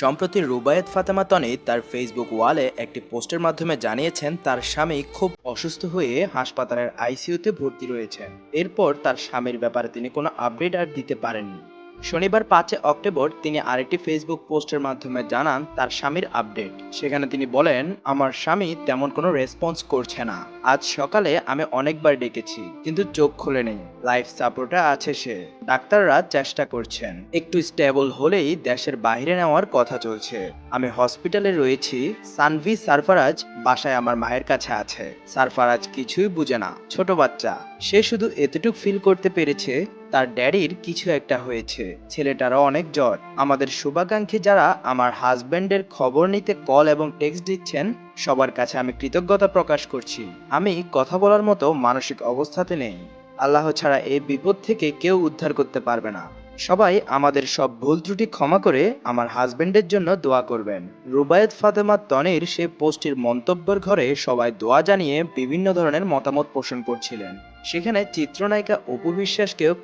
সম্প্রতি রুবায়েত ফাতেমা তনি তার ফেসবুক ওয়ালে একটি পোস্টের মাধ্যমে জানিয়েছেন, তার স্বামী খুব অসুস্থ হয়ে হাসপাতালের আইসিইউতে ভর্তি রয়েছেন। এরপর তার স্বামীর ব্যাপারে তিনি কোনো আপডেট আর দিতে পারেননি। শনিবার পাঁচে অক্টোবর তিনি আরেকটি ফেসবুক পোস্টের মাধ্যমে জানান তার স্বামীর আপডেট সেখানে তিনি বলেন, আমার স্বামী তেমন কোনো রেসপন্স করছে না। আজ সকালে আমি অনেকবার ডেকেছি, কিন্তু চোখ খুলে নেই। লাইফ সাপোর্টে আছে সে। ডাক্তাররা চেষ্টা করছেন। একটু স্টেবল হলেই দেশের বাইরে নেওয়ার কথা চলছে। আমি হসপিটালে রয়েছি। সানভি সারফারাজ বাসায় আমার মায়ের কাছে আছে। সারফারাজ কিছুই বুঝে না। ছোট বাচ্চা। সে শুধু এতটুকু ফিল করতে পেরেছে তার ড্যাডির কিছু একটা হয়েছে। ছেলেটারও অনেক জ্বর। আমাদের শুভাকাঙ্ক্ষী যারা আমার হাজবেন্ডের খবর নিতে কল এবং টেক্সট দিচ্ছেন, সবার কাছে আমি কৃতজ্ঞতা প্রকাশ করছি। আমি কথা বলার মতো মানসিক অবস্থাতে নেই। আল্লাহ ছাড়া এই বিপদ থেকে কেউ উদ্ধার করতে পারবে না। সবাই আমাদের সব ভুল ত্রুটি ক্ষমা করে আমার হাজবেন্ডের জন্য দোয়া করবেন। রুবায়েত ফাতেমা তনির সে পোস্টের মন্তব্যের ঘরে সবাই দোয়া জানিয়ে বিভিন্ন ধরনের মতামত পোষণ করছিলেন। সেখানে চিত্রনায়িকা অপু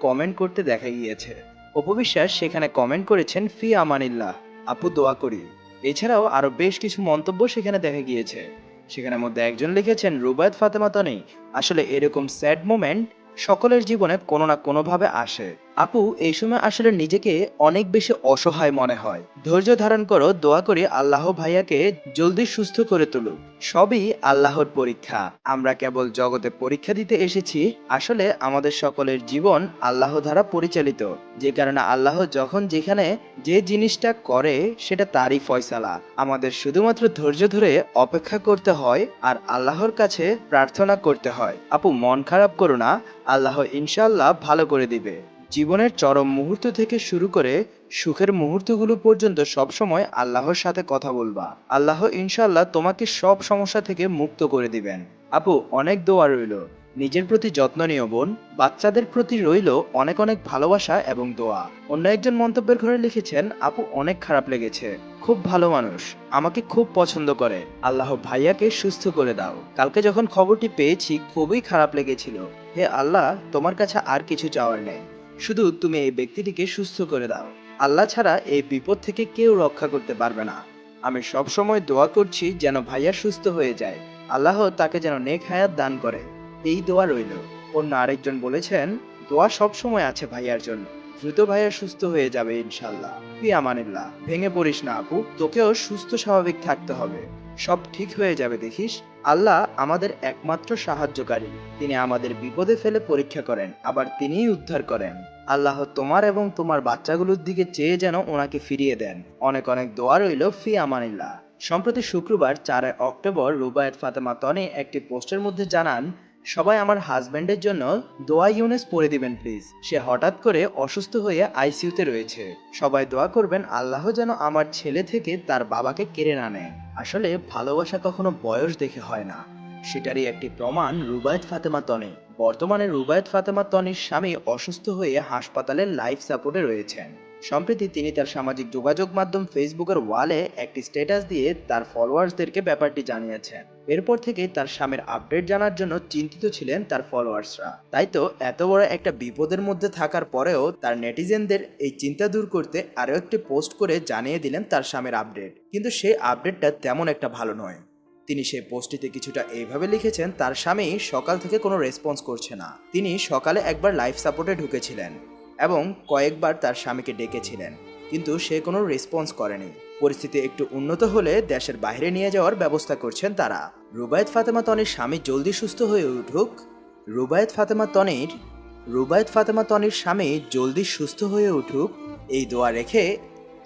কমেন্ট করতে দেখা গিয়েছে। অপু বিশ্বাস সেখানে কমেন্ট করেছেন, ফি আমানিল্লাহ আপু দোয়া করি। এছাড়াও আরও বেশ কিছু মন্তব্য সেখানে দেখা গিয়েছে। সেখানের মধ্যে একজন লিখেছেন, রুবায়ত ফাতেমা তনি আসলে এরকম স্যাড মোমেন্ট সকলের জীবনে কোনো না কোনোভাবে আসে। আপু, এই সময় আসলে নিজেকে অনেক বেশি অসহায় মনে হয়। ধৈর্য ধারণ করো, দোয়া করি আল্লাহ ভাইয়াকে জলদি সুস্থ করে তুলুক। সবই আল্লাহর পরীক্ষা। আমরা কেবল জগতে পরীক্ষা দিতে এসেছি, আসলে আমাদের সকলের জীবন আল্লাহ দ্বারা পরিচালিত। যে কারণে আল্লাহ যখন যেখানে যে জিনিসটা করে, সেটা তারই ফয়সালা। আমাদের শুধুমাত্র ধৈর্য ধরে অপেক্ষা করতে হয় আর আল্লাহর কাছে প্রার্থনা করতে হয়। আপু, মন খারাপ করো না। আল্লাহ ইনশাল্লাহ ভালো করে দিবে। জীবনের চরম মুহূর্ত থেকে শুরু করে সুখের মুহূর্তগুলো পর্যন্ত সবসময় আল্লাহর সাথে কথা বলবা। আল্লাহ ইনশাল্লাহ তোমাকে সব সমস্যা থেকে মুক্ত করে দিবেন। আপু, অনেক দোয়া রইল। নিজের প্রতি যত্ন নিও বোন। বাচ্চাদের প্রতি রইল অনেক অনেক ভালোবাসা এবং দোয়া। অন্য একজন মন্তব্যের ঘরে লিখেছেন, আপু, অনেক খারাপ লেগেছে। খুব ভালো মানুষ। আমাকে খুব পছন্দ করে। আল্লাহ ভাইয়াকে সুস্থ করে দাও। কালকে যখন খবরটি পেয়েছি, খুবই খারাপ লেগেছিল। হে আল্লাহ, তোমার কাছে আর কিছু চাওয়ার নেই। শুধু তুমি এই ব্যক্তিটিকে সুস্থ করে দাও। আল্লাহ ছাড়া এই বিপদ থেকে কেউ রক্ষা করতে পারবে না। আমি সব সময় দোয়া করছি যেন ভাইয়া সুস্থ হয়ে যায়। আল্লাহ তাকে যেন নেক হায়াত দান করে। এই দোয়া রইল। অন্য আরেকজন বলেছেন, দোয়া সব সময় আছে ভাইয়ার জন্য। দ্রুত ভাইয়া সুস্থ হয়ে যাবে, ইনশাল্লাহ। ফি আমানিল্লাহ, ভেঙে পড়িস না আপু, তোকেও সুস্থ স্বাভাবিক থাকতে হবে। সব ঠিক হয়ে যাবে, দেখিস। আল্লাহ আমাদের একমাত্র সাহায্যকারী। তিনি আমাদের বিপদে ফেলে পরীক্ষা করেন, আবার তিনিই উদ্ধার করেন। আল্লাহ তোমার এবং তোমার বাচ্চাগুলোর দিকে চেয়ে যেন ওনাকে ফিরিয়ে দেন। অনেক অনেক দোয়া রইল ফি আমানিল্লাহ। সম্প্রতি শুক্রবার চার অক্টোবর, রুবায়েত ফাতেমা তনি একটি পোস্টের মধ্যে জানান সবাই আমার হাজব্যান্ডের জন্য দোয়া ইউনেস পড়ে দিবেন, প্লিজ। সে হঠাৎ করে অসুস্থ হয়ে আইসিইউতে রয়েছে। সবাই দোয়া করবেন, আল্লাহ যেন আমার ছেলে থেকে তার বাবাকে কেড়ে না নেয়। আসলে ভালোবাসা কখনো বয়স দেখে হয় না। সেটারই একটি প্রমাণ রুবায়েত ফাতেমা তনি। বর্তমানে রুবায়েত ফাতেমা তনির স্বামী অসুস্থ হয়ে হাসপাতালের লাইফ সাপোর্টে রয়েছেন। সম্প্রতি তিনি তার সামাজিক যোগাযোগ মাধ্যম ফেসবুকের ওয়ালে একটি স্ট্যাটাস দিয়ে তার ফলোয়ার্সদেরকে ব্যাপারটি জানিয়েছেন। এরপর থেকে তার স্বামীর আপডেট জানার জন্য চিন্তিত ছিলেন তার ফলোয়ার্সরা। তাই তো এত বড় একটা বিপদের মধ্যে থাকার পরেও তার নেটিজেনদের এই চিন্তা দূর করতে আরও একটি পোস্ট করে জানিয়ে দিলেন তার স্বামীর আপডেট। কিন্তু সেই আপডেটটা তেমন একটা ভালো নয়। তিনি সেই পোস্টটিতে কিছুটা এইভাবে লিখেছেন, তার স্বামী সকাল থেকে কোনো রেসপন্স করছে না। তিনি সকালে একবার লাইফ সাপোর্টে ঢুকেছিলেন। এবং কয়েকবার তার স্বামীকে ডেকেছিলেন, কিন্তু সে কোনো রেসপন্স করেনি। পরিস্থিতি একটু উন্নত হলে দেশের বাইরে নিয়ে যাওয়ার ব্যবস্থা করছেন তারা। রুবায়েত ফাতেমা তনির স্বামী জলদি সুস্থ হয়ে উঠুক। রুবায়েত ফাতেমা তনির, রুবায়েত ফাতেমা তনির স্বামী জলদি সুস্থ হয়ে উঠুক। এই দোয়া রেখে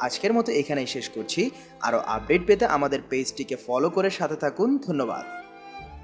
আজকের মতো এখানেই শেষ করছি। আরও আপডেট পেতে আমাদের পেজটিকে ফলো করে সাথে থাকুন। ধন্যবাদ।